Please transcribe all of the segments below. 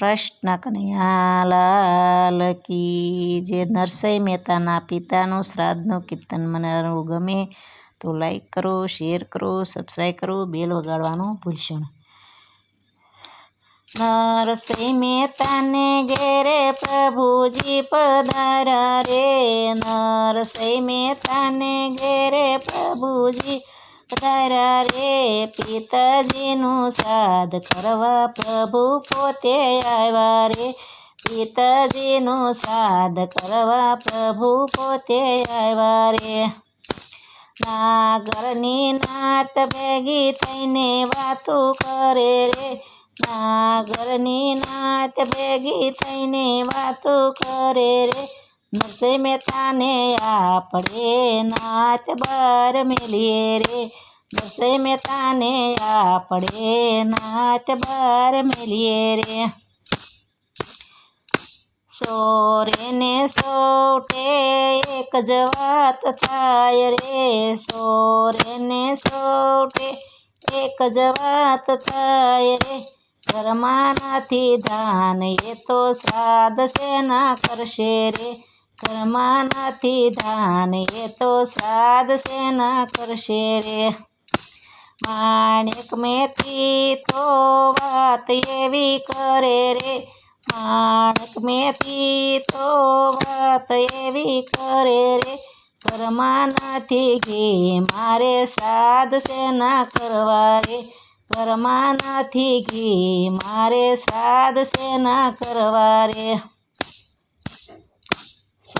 કૃષ્ણ કનૈયાલાલ કી જે નરસિંહ મહેતાના પિતાનું શ્રાદ્ધનું કીર્તન મને ગમે તો લાઈક કરો શેર કરો સબસ્ક્રાઈબ કરો બેલ વગાડવાનું ભૂલશો નહીં નરસિંહ મહેતાને ઘેરે પ્રભુજી પધારા રે. નરસિંહ મહેતાને ઘેરે પ્રભુજી પધારા રે પિતાજીનું શ્રાદ્ધ કરવા પ્રભુ પોતે આવ્યા રે પિતાજીનું શ્રાદ્ધ કરવા પ્રભુ પોતે આવ્યા રે નાગરની નાત ભેગી થઈને વાતો કરે રે નાગરની નાત ભેગી થઈને વાતો કરે રે નરસિંહ મહેતાને આપણે નાથ બાર મેલીએ રે. નરસિંહ મહેતાને આપણે નાથ બાર મેલીએ રે. સોરે ને સોટે એક જ વાત થાય રે. સોરે ને સોટે એક જ વાત થાય રે. ઘરમાં નથી ધાન એ તો સાધ સેના કરશે રે. ઘરમાં નથી ધાન એ તો શ્રાદ્ધ સેના કરશે રે. માણેક મેથી તો વાત એવી કરે રે. માણેક મેથી તો વાત એવી કરે રે. ઘરમાં નથી ઘી મારે શ્રાદ્ધ સેના કરવા રે. ઘરમાં નથી ઘી મારે શ્રાદ્ધ સેના કરવા રે.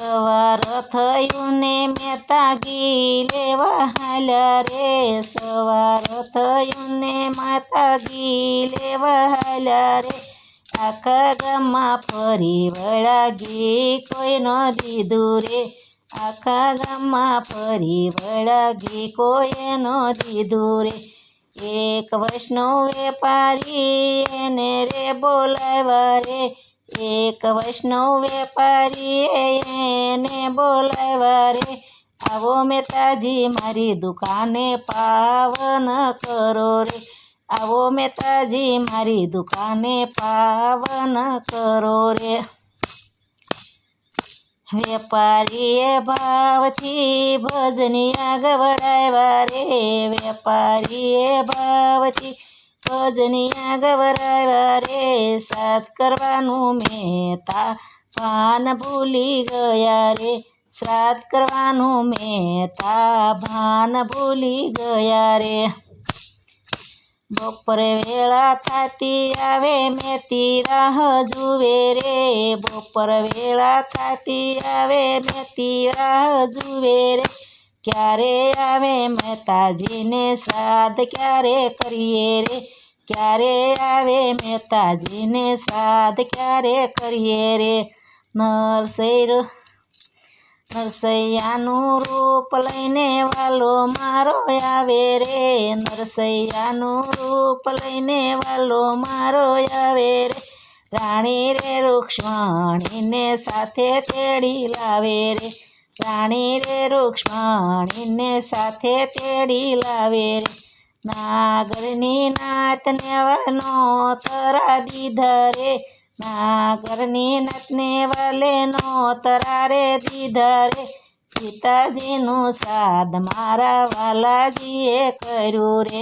સવાર થયું ને મેતા ગી લેવા હાલ્યા રે. સવાર થયું ને માતા ગી લેવા હાલ્યા રે. આખા ગામમાં ફરી વળા ઘી કોઈ ન દીધું રે. આખા ગામમાં ફરી વળા ઘી કોઈ ન દીધું રે. એક વૈષ્ણવ વેપારી એને રે બોલાવ્યા રે. એક વૈષ્ણવ વેપારી એને બોલાવ્યા રે આવો મહેતાજી મારી દુકાને પાવન કરો રે આવો મહેતાજી મારી દુકાને પાવન કરો રે વેપારીએ ભાવથી ભજનિયા ગવડાવ્યા રે વેપારીએ ભાવથી ભજનિયા ગવડાવ્યા રે સાત કરવાનું મહેતા ભાન ભૂલી ગયા રે શ્રાદ્ધ કરવાનું મહેતા ભાન ભૂલી ગયા રે બપોરે વેળા થાતી આવે મેતી રાહ જુએ રે બપોર વેળા થાતી આવે મેતી રાહ જુએ રે ક્યારે આવે મહેતાજીને શ્રાદ્ધ ક્યારે કરીએ રે ક્યારે આવે મહેતાજીને સાદ? ક્યારે કરીએ રે? નરસૈર, નરસૈયાનું રૂપ લઈને વાલો મારો આવે રે. નરસૈયાનું રૂપ લઈને વાલો મારો આવે રે. રાણી રે રૂક્ષ્મણીને સાથે તેડી લાવે રે. રાણી રે રૂક્ષ્મણીને સાથે તેડી લાવે રે. નાગરની નાતને વનો તરા દીધા રે નાગરની નાતને વાલે નો તરારે દીધા રે પિતાજીનું શ્રાદ્ધ મારા વાલાજીએ કર્યું રે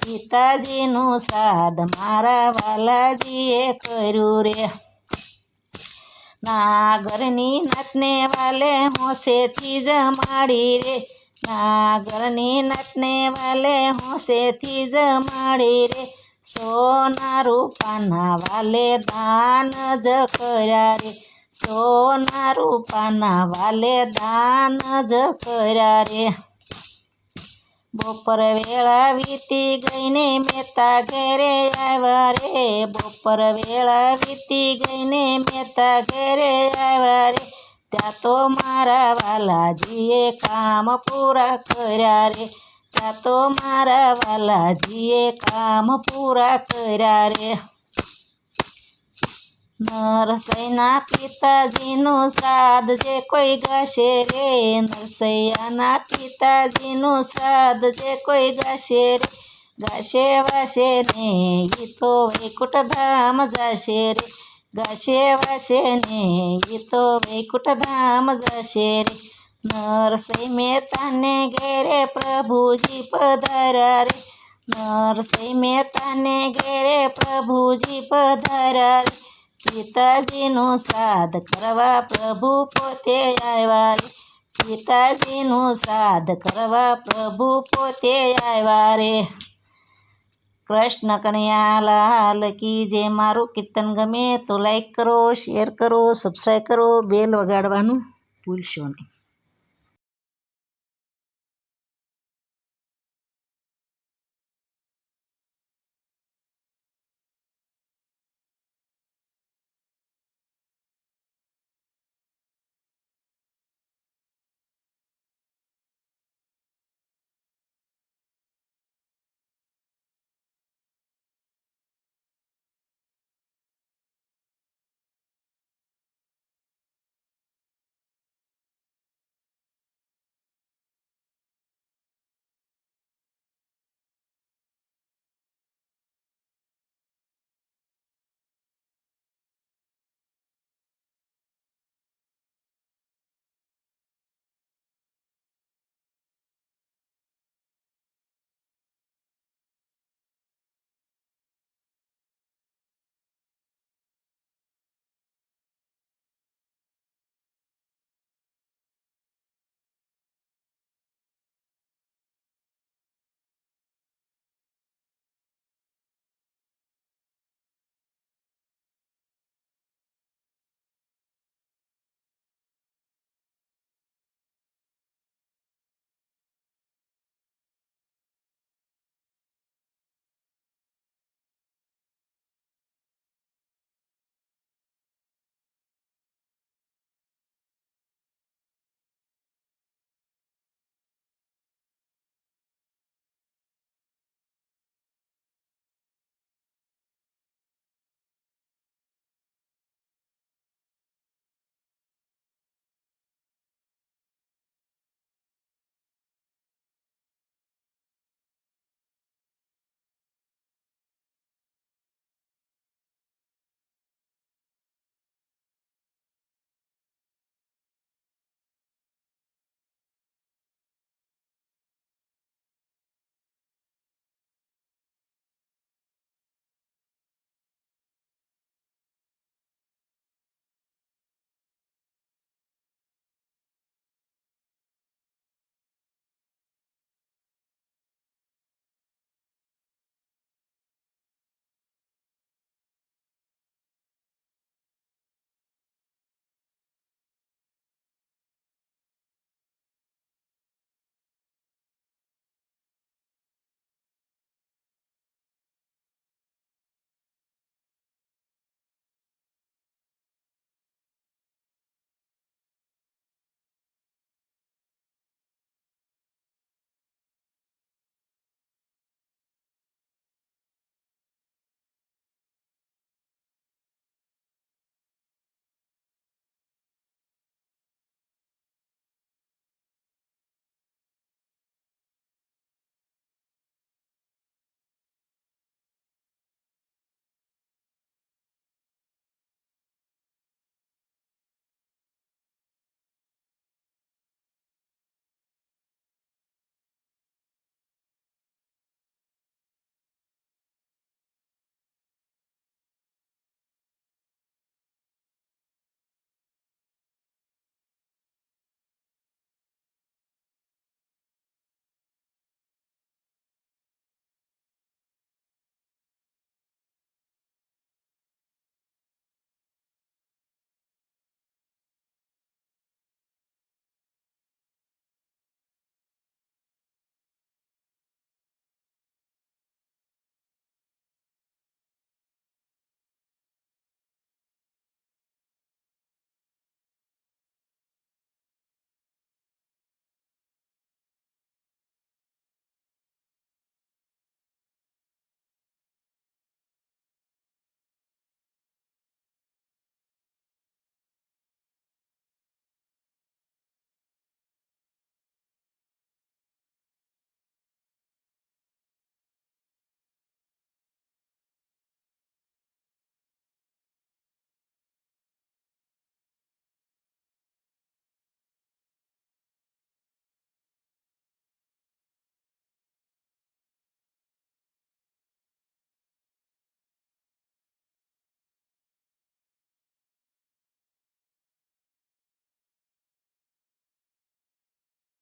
પિતાજીનું શ્રાદ્ધ મારા વાલાજીએ કર્યું રે નાગરની નાતને વાલે હોંશેથી જમાડી રે નાગરની નાતને વાલે હોંશેથી જમાડી રે સોના રૂપાના વાલે દાન જ કર્યા રે સોના રૂપાના વાલે દાન જ કર્યા રે બપોર વેળા વીતી ગઈને મેતા ઘેરે આવ્યા રે બપોર વેળા વીતી ગઈને મેતા ઘેરે આવ્યા રે ત્યાં તો મારા વાલાજીએ કામ પૂરા કર્યા રે. ત્યાં તો મારા વાલાજીએ કામ પૂરા કર્યા રે. નરસૈના પિતાજીનું શ્રાદ્ધ જે કોઈ ગાશે રે. નરસૈયાના પિતાજીનું શ્રાદ્ધ જે કોઈ ગાશે રે. ગાશે વાશે ને એ તો વૈકુંઠ ધામ જાશે રે. ગાશે વાશે ને એ તો વૈકુંઠ ધામ જશે રે નરસિંહ મહેતાને ઘેરે પ્રભુજી પધાર્યા રે નરસિંહ મહેતાને ઘેરે પ્રભુજી પધાર્યા રે પિતાજીનું શ્રાદ્ધ કરવા પ્રભુ પોતે આવ્યા રે. પિતાજીનું શ્રાદ્ધ કરવા પ્રભુ પોતે આવ્યા રે. કૃષ્ણ કનૈયા લાલ કી જે મારું કીર્તન ગમે તો લાઈક કરો શેર કરો સબસ્ક્રાઈબ કરો બેલ વગાડવાનું ભૂલશો નહીં.